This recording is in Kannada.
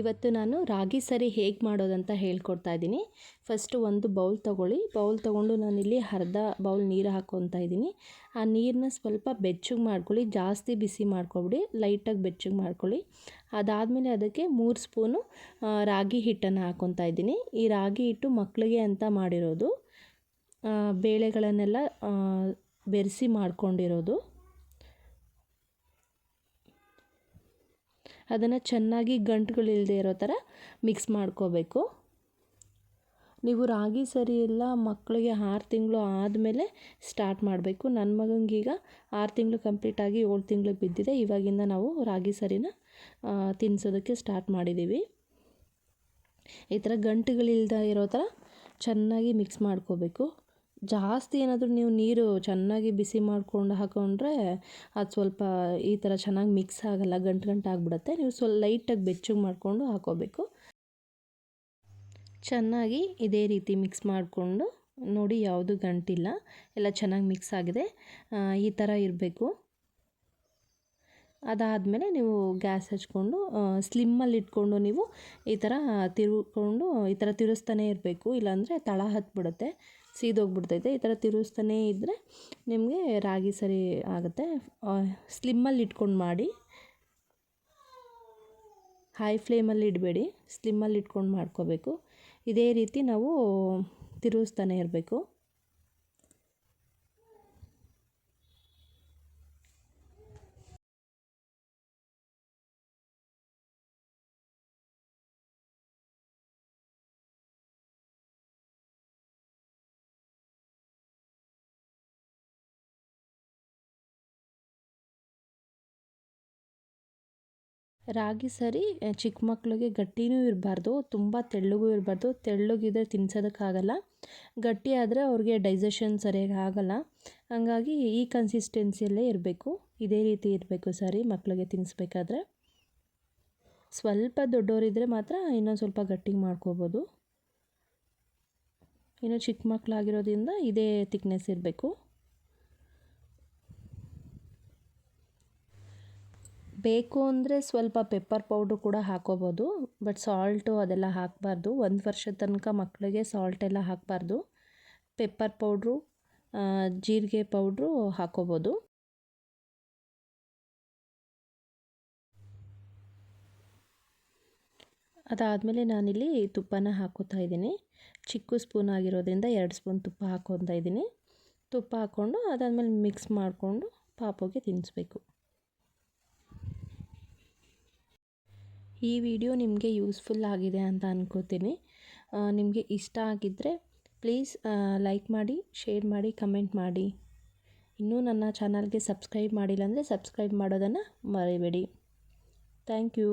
ಇವತ್ತು ನಾನು ರಾಗಿ ಸರಿ ಹೇಗೆ ಮಾಡೋದಂತ ಹೇಳ್ಕೊಡ್ತಾ ಇದ್ದೀನಿ. ಫಸ್ಟು ಒಂದು ಬೌಲ್ ತೊಗೊಳ್ಳಿ. ಬೌಲ್ ತೊಗೊಂಡು ನಾನಿಲ್ಲಿ ಅರ್ಧ ಬೌಲ್ ನೀರು ಹಾಕ್ಕೊತಾ ಇದ್ದೀನಿ. ಆ ನೀರನ್ನ ಸ್ವಲ್ಪ ಬೆಚ್ಚಗೆ ಮಾಡ್ಕೊಳ್ಳಿ. ಜಾಸ್ತಿ ಬಿಸಿ ಮಾಡ್ಕೊಬಿಡಿ ಲೈಟಾಗಿ ಬೆಚ್ಚಗೆ ಮಾಡ್ಕೊಳ್ಳಿ. ಅದಾದಮೇಲೆ ಅದಕ್ಕೆ ಮೂರು ಸ್ಪೂನು ರಾಗಿ ಹಿಟ್ಟನ್ನು ಹಾಕ್ಕೊತಾ ಇದ್ದೀನಿ. ಈ ರಾಗಿ ಹಿಟ್ಟು ಮಕ್ಕಳಿಗೆ ಅಂತ ಮಾಡಿರೋದು. ಬೇಳೆಗಳನ್ನೆಲ್ಲ ಬೆರೆಸಿ ಮಾಡ್ಕೊಂಡಿರೋದು. ಅದನ್ನು ಚೆನ್ನಾಗಿ ಗಂಟುಗಳಿಲ್ಲದೆ ಇರೋ ಥರ ಮಿಕ್ಸ್ ಮಾಡ್ಕೋಬೇಕು. ನೀವು ರಾಗಿ ಸರಿ ಎಲ್ಲ ಮಕ್ಕಳಿಗೆ ಆರು ತಿಂಗಳು ಆದಮೇಲೆ ಸ್ಟಾರ್ಟ್ ಮಾಡಬೇಕು. ನನ್ನ ಮಗನಿಗೀಗ ಆರು ತಿಂಗಳು ಕಂಪ್ಲೀಟಾಗಿ ಏಳು ತಿಂಗಳು ಬಿದ್ದಿದೆ. ಇವಾಗಿಂದ ನಾವು ರಾಗಿ ಸರಿನ ತಿನ್ನಿಸೋದಕ್ಕೆ ಸ್ಟಾರ್ಟ್ ಮಾಡಿದ್ದೀವಿ ಈ ಥರ ಗಂಟುಗಳಿಲ್ದ ಇರೋ ಥರ ಚೆನ್ನಾಗಿ ಮಿಕ್ಸ್ ಮಾಡ್ಕೋಬೇಕು. ಜಾಸ್ತಿ ಏನಾದರೂ ನೀವು ನೀರು ಚೆನ್ನಾಗಿ ಬಿಸಿ ಮಾಡಿಕೊಂಡು ಹಾಕೊಂಡ್ರೆ ಅದು ಸ್ವಲ್ಪ ಈ ಥರ ಚೆನ್ನಾಗಿ ಮಿಕ್ಸ್ ಆಗಲ್ಲ, ಗಂಟು ಗಂಟು ಆಗಿಬಿಡುತ್ತೆ. ನೀವು ಸ್ವಲ್ಪ ಲೈಟಾಗಿ ಬೆಚ್ಚಗೆ ಮಾಡಿಕೊಂಡು ಹಾಕೋಬೇಕು. ಚೆನ್ನಾಗಿ ಇದೇ ರೀತಿ ಮಿಕ್ಸ್ ಮಾಡಿಕೊಂಡು ನೋಡಿ ಯಾವುದು ಗಂಟಿಲ್ಲ. ಎಲ್ಲ ಚೆನ್ನಾಗಿ ಮಿಕ್ಸ್ ಆಗಿದೆ. ಈ ಥರ ಇರಬೇಕು. ಅದಾದಮೇಲೆ ನೀವು ಗ್ಯಾಸ್ ಹಚ್ಕೊಂಡು ಸ್ಲಿಮ್ಮಲ್ಲಿ ಇಟ್ಕೊಂಡು ನೀವು ಈ ಥರ ತಿರುಗಿಕೊಂಡು ಈ ಥರ ತಿರುಸ್ತಾನೆ ಇರಬೇಕು. ಇಲ್ಲಾಂದರೆ ತಳ ಹತ್ಬಿಡುತ್ತೆ, ಸೀದೋಗ್ಬಿಡ್ತೈತೆ. ಈ ಥರ ತಿರುಗಿಸ್ತಾನೇ ಇದ್ದರೆ ನಿಮಗೆ ರಾಗಿ ಸರಿ ಆಗುತ್ತೆ. ಸ್ಲಿಮ್ಮಲ್ಲಿ ಇಟ್ಕೊಂಡು ಮಾಡಿ ಹೈ ಫ್ಲೇಮಲ್ಲಿ ಇಡಬೇಡಿ. ಸ್ಲಿಮ್ಮಲ್ಲಿ ಇಟ್ಕೊಂಡು ಮಾಡ್ಕೋಬೇಕು. ಇದೇ ರೀತಿ ನಾವು ತಿರುಗಿಸ್ತಾನೆ ಇರಬೇಕು. ರಾಗಿ ಸರಿ ಚಿಕ್ಕ ಮಕ್ಕಳಿಗೆ ಗಟ್ಟಿನೂ ಇರಬಾರ್ದು, ತುಂಬ ತೆಳ್ಳಗೂ ಇರಬಾರ್ದು. ತೆಳ್ಳಗಿದ್ರೆ ತಿನ್ಸೋದಕ್ಕಾಗಲ್ಲ. ಗಟ್ಟಿ ಆದರೆ ಅವ್ರಿಗೆ ಡೈಜೆಷನ್ ಸರಿಯಾಗಿ ಆಗಲ್ಲ. ಹಂಗಾಗಿ ಈ ಕನ್ಸಿಸ್ಟೆನ್ಸಿಯಲ್ಲೇ ಇರಬೇಕು. ಇದೇ ರೀತಿ ಇರಬೇಕು ಸರಿ ಮಕ್ಕಳಿಗೆ ತಿನ್ನಿಸ್ಬೇಕಾದ್ರೆ ಸ್ವಲ್ಪ ದೊಡ್ಡವರಿದ್ದರೆ ಮಾತ್ರ ಇನ್ನೊಂದು ಸ್ವಲ್ಪ ಗಟ್ಟಿಗೆ ಮಾಡ್ಕೋಬೋದು. ಇನ್ನು ಚಿಕ್ಕ ಮಕ್ಕಳಾಗಿರೋದ್ರಿಂದ ಇದೇ ತಿಕ್ನೆಸ್ ಇರಬೇಕು. ಬೇಕು ಅಂದರೆ ಸ್ವಲ್ಪ ಪೆಪ್ಪರ್ ಪೌಡ್ರ್ ಕೂಡ ಹಾಕೋಬೋದು ಬಟ್ ಸಾಲ್ಟು ಅದೆಲ್ಲ ಹಾಕಬಾರ್ದು. ಒಂದು ವರ್ಷದ ತನಕ ಮಕ್ಕಳಿಗೆ ಸಾಲ್ಟ್ ಎಲ್ಲ ಹಾಕಬಾರ್ದು. ಪೆಪ್ಪರ್ ಪೌಡ್ರು ಜೀರಿಗೆ ಪೌಡ್ರು ಹಾಕೋಬೋದು. ಅದಾದಮೇಲೆ ನಾನಿಲ್ಲಿ ತುಪ್ಪನ ಹಾಕೋತಾ ಇದ್ದೀನಿ. ಚಿಕ್ಕ ಸ್ಪೂನ್ ಆಗಿರೋದ್ರಿಂದ ಎರಡು ಸ್ಪೂನ್ ತುಪ್ಪ ಹಾಕೋತಾ ಇದ್ದೀನಿ. ತುಪ್ಪ ಹಾಕ್ಕೊಂಡು ಅದಾದಮೇಲೆ ಮಿಕ್ಸ್ ಮಾಡಿಕೊಂಡು ಪಾಪುಗೆ ತಿನ್ನಿಸ್ಬೇಕು ಈ ವಿಡಿಯೋ ನಿಮಗೆ ಯೂಸ್ಫುಲ್ ಆಗಿದೆ ಅಂತ ಅನ್ಕೋತೀನಿ. ನಿಮಗೆ ಇಷ್ಟ ಆಗಿದ್ದರೆ ಪ್ಲೀಸ್ ಲೈಕ್ ಮಾಡಿ, ಶೇರ್ ಮಾಡಿ, ಕಮೆಂಟ್ ಮಾಡಿ. ಇನ್ನೂ ನನ್ನ ಚಾನಲ್ಗೆ ಸಬ್ಸ್ಕ್ರೈಬ್ ಮಾಡಿಲ್ಲ ಅಂದರೆ ಸಬ್ಸ್ಕ್ರೈಬ್ ಮಾಡೋದನ್ನು ಮರಿಬೇಡಿ. Thank you.